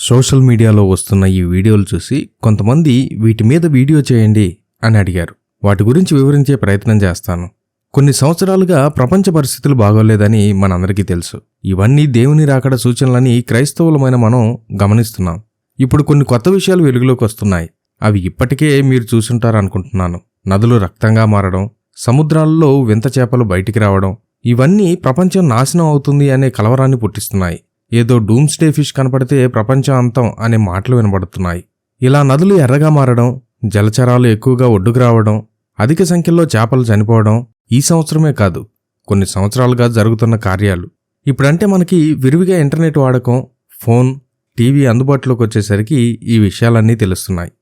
Social మీడియాలో వస్తున్న ఈ వీడియోలు చూసి కొంతమంది వీటి మీద వీడియో చేయండి అని అడిగారు. వాటి గురించి వివరించే ప్రయత్నం చేస్తాను. కొన్ని సంవత్సరాలుగా ప్రపంచ పరిస్థితులు బాగోలేదని మనందరికీ తెలుసు. ఇవన్నీ దేవుని రాకడ సూచనలని క్రైస్తవులమైన మనం గమనిస్తున్నాం. ఇప్పుడు కొన్ని కొత్త విషయాలు వెలుగులోకి వస్తున్నాయి. అవి ఇప్పటికే మీరు చూసుంటారనుకుంటున్నాను. నదులు రక్తంగా మారడం సముద్రాల్లో వింత చేపలు బయటికి రావడం ఇవన్నీ ప్రపంచం నాశనం అవుతుంది అనే కలవరాన్ని పుట్టిస్తున్నాయి. ఏదో డూమ్స్డే ఫిష్ కనపడితే ప్రపంచం అంతం అనే మాటలు వినబడుతున్నాయి. ఇలా నదులు ఎర్రగా మారడం జలచరాలు ఎక్కువగా ఒడ్డుకు రావడం అధిక సంఖ్యలో చేపలు చనిపోవడం ఈ సంవత్సరమే కాదు కొన్ని సంవత్సరాలుగా జరుగుతున్న కార్యాలు. ఇప్పుడంటే మనకి విరివిగా ఇంటర్నెట్ వాడకం ఫోన్ టీవీ అందుబాటులోకి వచ్చేసరికి ఈ విషయాలన్నీ తెలుస్తున్నాయి.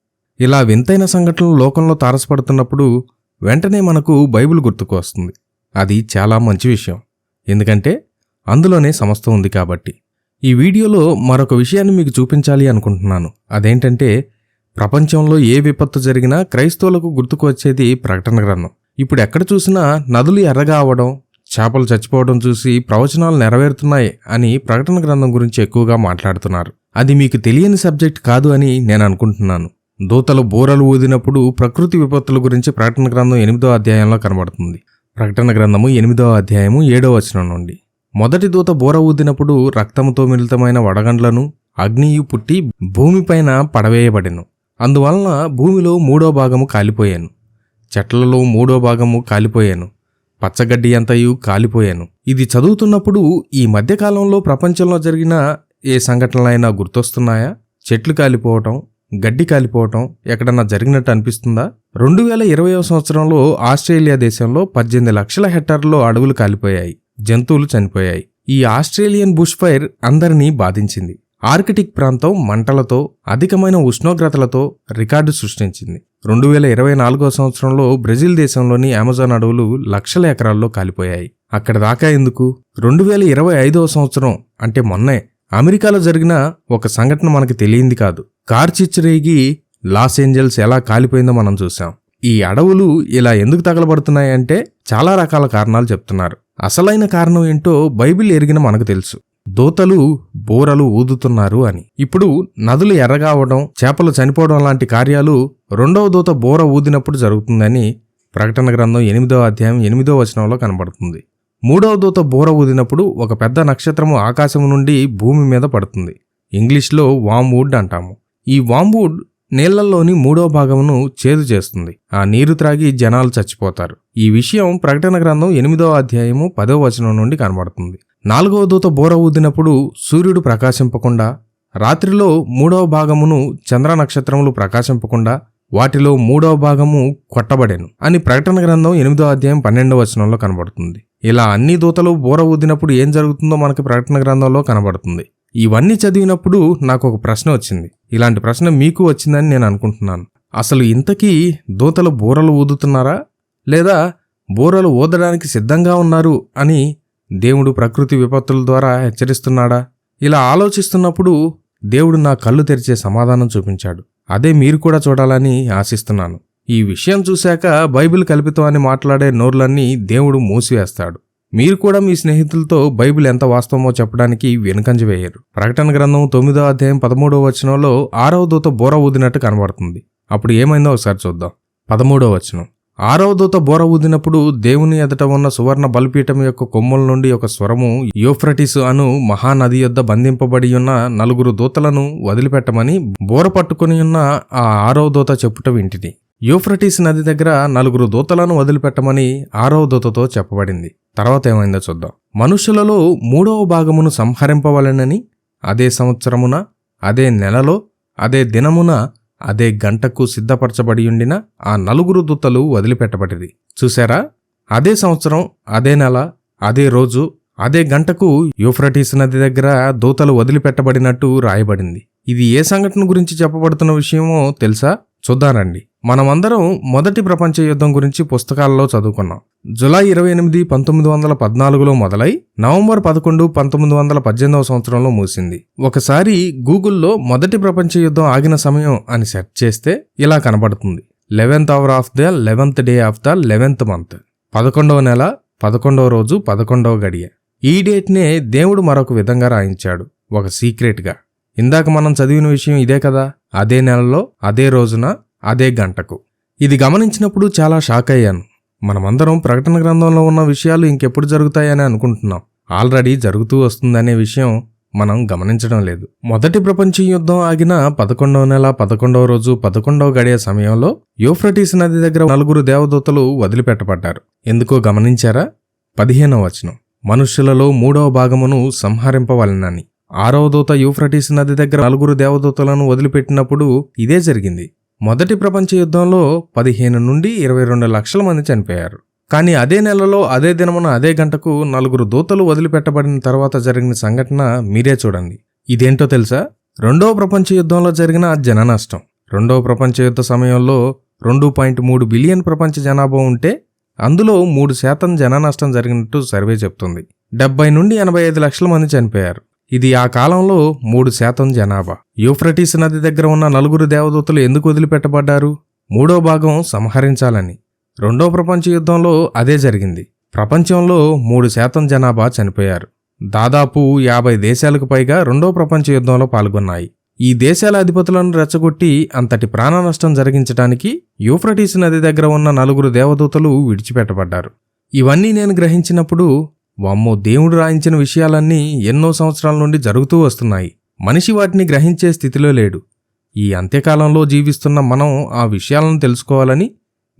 ఇలా వింతైన సంఘటనలు లోకంలో తారసపడుతున్నప్పుడు వెంటనే మనకు బైబిల్ గుర్తుకు వస్తుంది. అది చాలా మంచి విషయం. ఎందుకంటే అందులోనే సమస్త ఉంది కాబట్టి. ఈ వీడియోలో మరొక విషయాన్ని మీకు చూపించాలి అనుకుంటున్నాను. అదేంటంటే ప్రపంచంలో ఏ విపత్తు జరిగినా క్రైస్తవులకు గుర్తుకు వచ్చేది ప్రకటన గ్రంథం. ఇప్పుడు ఎక్కడ చూసినా నదులు ఎర్రగా అవడం చేపలు చచ్చిపోవడం చూసి ప్రవచనాలు నెరవేరుతున్నాయి అని ప్రకటన గ్రంథం గురించి ఎక్కువగా మాట్లాడుతున్నారు. అది మీకు తెలియని సబ్జెక్ట్ కాదు అని నేను అనుకుంటున్నాను. దూతలు బోరలు ఊదినప్పుడు ప్రకృతి విపత్తుల గురించి ప్రకటన గ్రంథం ఎనిమిదో అధ్యాయంలో కనబడుతుంది. ప్రకటన గ్రంథము ఎనిమిదో అధ్యాయము ఏడో వచనం నుండి. మొదటి దూత బోర ఊదినప్పుడు రక్తముతో మిళితమైన వడగండ్లను అగ్నియు పుట్టి భూమిపైన పడవేయబడెను. అందువలన భూమిలో మూడో భాగము కాలిపోయాను. చెట్లలో మూడో భాగము కాలిపోయాను. పచ్చగడ్డి అంతయు కాలిపోయాను. ఇది చదువుతున్నప్పుడు ఈ మధ్యకాలంలో ప్రపంచంలో జరిగిన ఏ సంఘటనలైనా గుర్తొస్తున్నాయా? చెట్లు కాలిపోవటం గడ్డి కాలిపోవటం ఎక్కడన్నా జరిగినట్టు అనిపిస్తుందా? రెండు వేల ఇరవై సంవత్సరంలో ఆస్ట్రేలియా దేశంలో పద్దెనిమిది లక్షల హెక్టార్లలో అడవులు కాలిపోయాయి. జంతువులు చనిపోయాయి. ఈ ఆస్ట్రేలియన్ బుష్ ఫైర్ అందరినీ బాధించింది. ఆర్కిటిక్ ప్రాంతం మంటలతో అధికమైన ఉష్ణోగ్రతలతో రికార్డు సృష్టించింది. రెండు వేల ఇరవై నాలుగో సంవత్సరంలో బ్రెజిల్ దేశంలోని అమెజాన్ అడవులు లక్షల ఎకరాల్లో కాలిపోయాయి. అక్కడ దాకా ఎందుకు? రెండు వేల ఇరవై ఐదవ సంవత్సరం అంటే మొన్నే అమెరికాలో జరిగిన ఒక సంఘటన మనకు తెలియంది కాదు. కార్ చిచ్చురేగి లాస్ ఏంజల్స్ ఎలా కాలిపోయిందో మనం చూసాం ఈ అడవులు ఇలా ఎందుకు తగలబడుతున్నాయంటే చాలా రకాల కారణాలు చెప్తున్నారు. అసలైన కారణం ఏంటో బైబిల్ ఎరిగిన మనకు తెలుసు. దూతలు బోరలు ఊదుతున్నారు అని. ఇప్పుడు నదులు ఎర్రగావడం చేపలు చనిపోవడం లాంటి కార్యాలు రెండవ దూత బోర ఊదినప్పుడు జరుగుతుందని ప్రకటన గ్రంథం ఎనిమిదవ అధ్యాయం ఎనిమిదో వచనంలో కనబడుతుంది. మూడవ దూత బోర ఊదినప్పుడు ఒక పెద్ద నక్షత్రము ఆకాశం నుండి భూమి మీద పడుతుంది. ఇంగ్లీష్లో వామ్వుడ్ అంటాము. ఈ వామ్వుడ్ నీళ్ళలోని మూడో భాగమును చేదు చేస్తుంది. ఆ నీరు త్రాగి జనాలు చచ్చిపోతారు. ఈ విషయం ప్రకటన గ్రంథం ఎనిమిదో అధ్యాయము పదవ వచనం నుండి కనబడుతుంది. నాలుగవ దూత బోర ఊదినప్పుడు సూర్యుడు ప్రకాశింపకుండా రాత్రిలో మూడవ భాగమును చంద్ర నక్షత్రములు ప్రకాశింపకుండా వాటిలో మూడవ భాగము కొట్టబడెను అని ప్రకటన గ్రంథం ఎనిమిదో అధ్యాయం పన్నెండవ వచనంలో కనబడుతుంది. ఇలా అన్ని దూతలు బోర ఊదినప్పుడు ఏం జరుగుతుందో మనకి ప్రకటన గ్రంథంలో కనబడుతుంది. ఇవన్నీ చదివినప్పుడు నాకు ఒక ప్రశ్న వచ్చింది. ఇలాంటి ప్రశ్న మీకు వచ్చిందని నేను అనుకుంటున్నాను. అసలు ఇంతకీ దూతలు బోరలు ఊదుతున్నారా? లేదా బోరలు ఊదడానికి సిద్ధంగా ఉన్నారు అని దేవుడు ప్రకృతి విపత్తుల ద్వారా హెచ్చరిస్తున్నాడా? ఇలా ఆలోచిస్తున్నప్పుడు దేవుడు నా కళ్ళు తెరిచే సమాధానం చూపించాడు. అదే మీరు కూడా చూడాలని ఆశిస్తున్నాను. ఈ విషయం చూశాక బైబిల్ కల్పితం అని మాట్లాడే నోర్లన్నీ దేవుడు మూసివేస్తాడు. మీరు కూడా మీ స్నేహితులతో బైబిల్ ఎంత వాస్తవమో చెప్పడానికి వెనుకంజ వేయరు. ప్రకటన గ్రంథం తొమ్మిదో అధ్యాయం పదమూడవ వచనంలో ఆరవ దూత బోర ఊదినట్టు కనబడుతుంది. అప్పుడు ఏమైందో ఒకసారి చూద్దాం. పదమూడవ వచనం. ఆరవ దూత బోర ఊదినప్పుడు దేవుని ఎదుట ఉన్న సువర్ణ బలిపీఠం యొక్క కొమ్ముల నుండి ఒక స్వరము యోఫ్రటిస్ అను మహానది యొద్ద బంధింపబడి ఉన్న నలుగురు దూతలను వదిలిపెట్టమని బోర పట్టుకుని ఉన్న ఆ ఆరవ దూత చెప్పుట వింటిని యూఫ్రటీస్ నది దగ్గర నలుగురు దూతలను వదిలిపెట్టమని ఆరవ దూతతో చెప్పబడింది. తర్వాత ఏమైందో చూద్దాం. మనుషులలో మూడవ భాగమును సంహరింపవలెనని అదే సంవత్సరమున అదే నెలలో అదే దినమున అదే గంటకు సిద్ధపరచబడి ఉండిన ఆ నలుగురు దూతలు వదిలిపెట్టబడిది చూశారా? అదే సంవత్సరం అదే నెల అదే రోజు అదే గంటకు యూఫ్రటీస్ నది దగ్గర దూతలు వదిలిపెట్టబడినట్టు రాయబడింది. ఇది ఏ సంఘటన గురించి చెప్పబడుతున్న విషయమో తెలుసా? చూద్దానండి మనమందరం మొదటి ప్రపంచ యుద్ధం గురించి పుస్తకాలలో చదువుకున్నాం. జులై ఇరవై ఎనిమిది పంతొమ్మిది వందల పద్నాలుగులో మొదలై నవంబర్ పదకొండు పంతొమ్మిది వందల పద్దెనిమిదవ సంవత్సరంలో మూసింది ఒకసారి గూగుల్లో మొదటి ప్రపంచ యుద్ధం ఆగిన సమయం అని సెర్చ్ చేస్తే ఇలా కనబడుతుంది. Eleventh hour of the eleventh day of the eleventh month. పదకొండవ నెల పదకొండవ రోజు పదకొండవ గడియ. ఈ డేట్నే దేవుడు మరొక విధంగా రాయించాడు. ఒక సీక్రెట్గా. ఇందాక మనం చదివిన విషయం ఇదే కదా? అదే నెలలో అదే రోజున అదే గంటకు. ఇది గమనించినప్పుడు చాలా షాక్ అయ్యాను. మనమందరం ప్రకటన గ్రంథంలో ఉన్న విషయాలు ఇంకెప్పుడు జరుగుతాయని అనుకుంటున్నాం. ఆల్రెడీ జరుగుతూ వస్తుందనే విషయం మనం గమనించడం లేదు. మొదటి ప్రపంచ యుద్ధం ఆగిన పదకొండవ నెల పదకొండవ రోజు పదకొండవ గడియ సమయంలో యూఫ్రటీస్ నది దగ్గర నలుగురు దేవదూతలు వదిలిపెట్టబడ్డారు. ఎందుకో గమనించారా? పదిహేనవ వచనం. మనుష్యులలో మూడవ భాగమును సంహరింపవలనని. ఆరవ దూత యూఫ్రటీస్ నది దగ్గర నలుగురు దేవదూతలను వదిలిపెట్టినప్పుడు ఇదే జరిగింది. మొదటి ప్రపంచ యుద్ధంలో పదిహేను నుండి ఇరవై రెండు లక్షల మంది చనిపోయారు. కానీ అదే నెలలో అదే దినమున అదే గంటకు నలుగురు దూతలు వదిలిపెట్టబడిన తర్వాత జరిగిన సంఘటన మీరే చూడండి. ఇదేంటో తెలుసా? రెండవ ప్రపంచ యుద్ధంలో జరిగిన జన నష్టం. రెండవ ప్రపంచ యుద్ధ సమయంలో రెండు పాయింట్ మూడు బిలియన్ ప్రపంచ జనాభా ఉంటే అందులో మూడు శాతం జన నష్టం జరిగినట్టు సర్వే చెప్తుంది. డెబ్బై నుండి ఎనభై ఐదు లక్షల మంది చనిపోయారు. ఇది ఆ కాలంలో మూడు శాతం జనాభా. యూఫ్రటీస్ నది దగ్గర ఉన్న నలుగురు దేవదూతలు ఎందుకు వదిలిపెట్టబడ్డారు? మూడో భాగం సంహరించాలని. రెండో ప్రపంచ యుద్ధంలో అదే జరిగింది. ప్రపంచంలో మూడు శాతం జనాభా చనిపోయారు. దాదాపు యాభై దేశాలకు పైగా రెండో ప్రపంచ యుద్ధంలో పాల్గొన్నాయి. ఈ దేశాల అధిపతులను రెచ్చగొట్టి అంతటి ప్రాణ నష్టం జరిగించడానికి యూఫ్రటీస్ నది దగ్గర ఉన్న నలుగురు దేవదూతలు విడిచిపెట్టబడ్డారు. ఇవన్నీ నేను గ్రహించినప్పుడు వామ్మో దేవుడు రాయించిన విషయాలన్నీ ఎన్నో సంవత్సరాల నుండి జరుగుతూ వస్తున్నాయి. మనిషి వాటిని గ్రహించే స్థితిలో లేడు. ఈ అంత్యకాలంలో జీవిస్తున్న మనం ఆ విషయాలను తెలుసుకోవాలని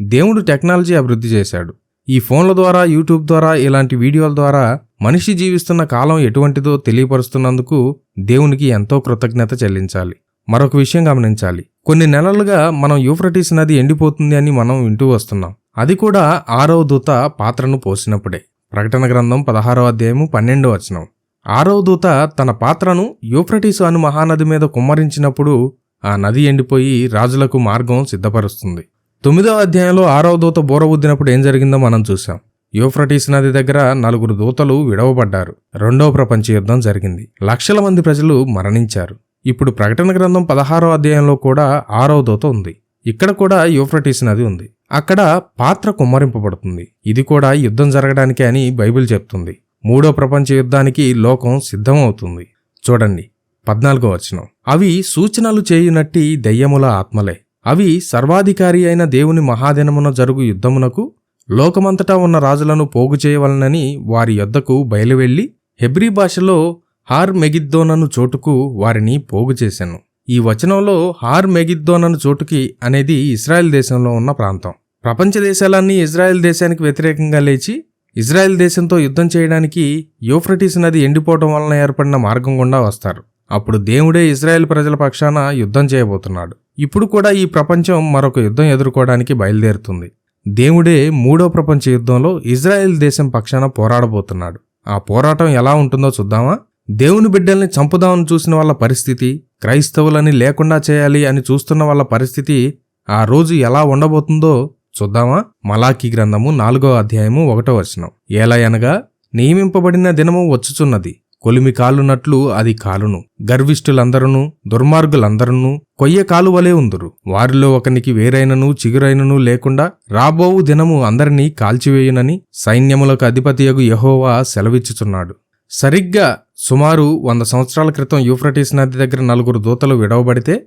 దేవుడు టెక్నాలజీ అభివృద్ధి చేశాడు. ఈ ఫోన్ల ద్వారా యూట్యూబ్ ద్వారా ఇలాంటి వీడియోల ద్వారా మనిషి జీవిస్తున్న కాలం ఎటువంటిదో తెలియపరుస్తున్నందుకు దేవునికి ఎంతో కృతజ్ఞత చెల్లించాలి. మరొక విషయం గమనించాలి. కొన్ని నెలలుగా మనం యూఫ్రటీస్ నది ఎండిపోతుంది అని మనం వింటూ వస్తున్నాం. అది కూడా ఆరవ దూత పాత్రను పోసినప్పుడే. ప్రకటన గ్రంథం పదహారవ అధ్యాయము పన్నెండో వచనం. ఆరవ దూత తన పాత్రను యూఫ్రటీసు అను మహానది మీద కుమ్మరించినప్పుడు ఆ నది ఎండిపోయి రాజులకు మార్గం సిద్ధపరుస్తుంది. తొమ్మిదో అధ్యాయంలో ఆరవ దూత బోర ఉద్దినప్పుడు ఏం జరిగిందో మనం చూసాం యూఫ్రటీస్ నది దగ్గర నలుగురు దూతలు విడవబడ్డారు. రెండవ ప్రపంచ యుద్ధం జరిగింది. లక్షల మంది ప్రజలు మరణించారు. ఇప్పుడు ప్రకటన గ్రంథం పదహారో అధ్యాయంలో కూడా ఆరవ దూత ఉంది. ఇక్కడ కూడా యూఫ్రటీస్ నది ఉంది. అక్కడ పాత్ర కుమ్మరింపబడుతుంది. ఇది కూడా యుద్ధం జరగడానికే అని బైబిల్ చెప్తుంది. మూడో ప్రపంచ యుద్ధానికి లోకం సిద్ధమవుతుంది. చూడండి పద్నాలుగో వచనం. అవి సూచనలు చేయునట్టి దెయ్యముల ఆత్మలే. అవి సర్వాధికారి అయిన దేవుని మహాదినమున జరుగు యుద్ధమునకు లోకమంతటా ఉన్న రాజులను పోగు చేయవలనని వారి యొద్దకు బయలువెళ్ళి హెబ్రీ భాషలో హార్ మెగిద్దోనను చోటుకు వారిని పోగు చేశాను ఈ వచనంలో హార్ మెగిద్దోనను చోటుకి అనేది ఇజ్రాయెల్ దేశంలో ఉన్న ప్రాంతం. ప్రపంచ దేశాలన్నీ ఇజ్రాయెల్ దేశానికి వ్యతిరేకంగా లేచి ఇజ్రాయెల్ దేశంతో యుద్ధం చేయడానికి యూఫ్రటీస్ నది ఎండిపోవటం వలన ఏర్పడిన మార్గం గుండా వస్తారు. అప్పుడు దేవుడే ఇజ్రాయెల్ ప్రజల పక్షాన యుద్ధం చేయబోతున్నాడు. ఇప్పుడు కూడా ఈ ప్రపంచం మరొక యుద్ధం ఎదుర్కోవడానికి బయలుదేరుతుంది. దేవుడే మూడో ప్రపంచ యుద్ధంలో ఇజ్రాయెల్ దేశం పక్షాన పోరాడబోతున్నాడు. ఆ పోరాటం ఎలా ఉంటుందో చూద్దామా? దేవుని బిడ్డల్ని చంపుదామని చూసిన వాళ్ళ పరిస్థితి క్రైస్తవులని లేకుండా చేయాలి అని చూస్తున్న వాళ్ళ పరిస్థితి ఆ రోజు ఎలా ఉండబోతుందో చూద్దామా? మలాకీ గ్రంథము నాలుగో అధ్యాయము ఒకటో వచనం. ఏలయనగా నియమింపబడిన దినము వచ్చుచున్నది. కొలిమి కాలునట్లు అది కాలును. గర్విష్ఠులందరూ దుర్మార్గులందరూ కొయ్య కాలు వలె ఉందురు. వారిలో ఒకనికి వేరైనను చిగురైనను లేకుండా రాబోవు దినము అందరినీ కాల్చివేయునని సైన్యములకు అధిపతియగు యహోవా సెలవిచ్చుచున్నాడు. సరిగ్గా సుమారు వంద సంవత్సరాల క్రితం యూఫ్రటీస్ నది దగ్గర నలుగురు దూతలు విడవబడితే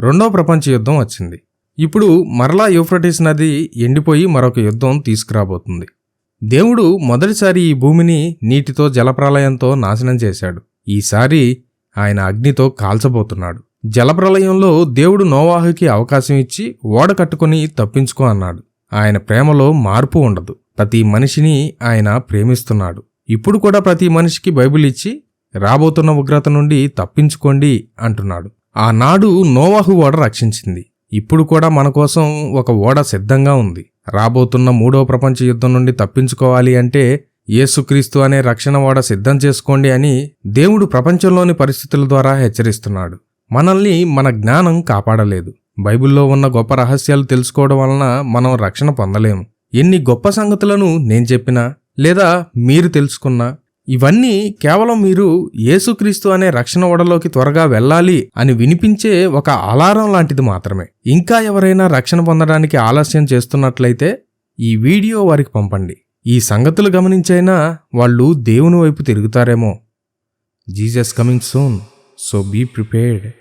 రెండో ప్రపంచ యుద్ధం వచ్చింది. ఇప్పుడు మరలా యూఫ్రటీస్ నది ఎండిపోయి మరొక యుద్ధం తీసుకురాబోతుంది. దేవుడు మొదటిసారి ఈ భూమిని నీటితో జలప్రలయంతో నాశనం చేశాడు. ఈసారి ఆయన అగ్నితో కాల్చబోతున్నాడు. జలప్రలయంలో దేవుడు నోవాహుకి అవకాశం ఇచ్చి ఓడ కట్టుకుని తప్పించుకో అన్నాడు. ఆయన ప్రేమలో మార్పు ఉండదు. ప్రతి మనిషిని ఆయన ప్రేమిస్తున్నాడు. ఇప్పుడు కూడా ప్రతి మనిషికి బైబిల్ ఇచ్చి రాబోతున్న ఉగ్రత నుండి తప్పించుకోండి అంటున్నాడు. ఆనాడు నోవాహు ఓడ రక్షించింది. ఇప్పుడు కూడా మన కోసం ఒక ఓడ సిద్ధంగా ఉంది. రాబోతున్న మూడో ప్రపంచ యుద్ధం నుండి తప్పించుకోవాలి అంటే యేసుక్రీస్తు అనే రక్షణ ఓడ సిద్ధం చేసుకోండి అని దేవుడు ప్రపంచంలోని పరిస్థితుల ద్వారా హెచ్చరిస్తున్నాడు. మనల్ని మన జ్ఞానం కాపాడలేదు. బైబిల్లో ఉన్న గొప్ప రహస్యాలు తెలుసుకోవడం వలన మనం రక్షణ పొందలేము. ఎన్ని గొప్ప సంగతులను నేను చెప్పినా లేదా మీరు తెలుసుకున్నా ఇవన్నీ కేవలం మీరు యేసుక్రీస్తు అనే రక్షణ ఓడలోకి త్వరగా వెళ్ళాలి అని వినిపించే ఒక అలారం లాంటిది మాత్రమే. ఇంకా ఎవరైనా రక్షణ పొందడానికి ఆలస్యం చేస్తున్నట్లయితే ఈ వీడియో వారికి పంపండి. ఈ సంగతులు గమనించైనా వాళ్ళు దేవుని వైపు తిరుగుతారేమో. Jesus coming soon so be prepared.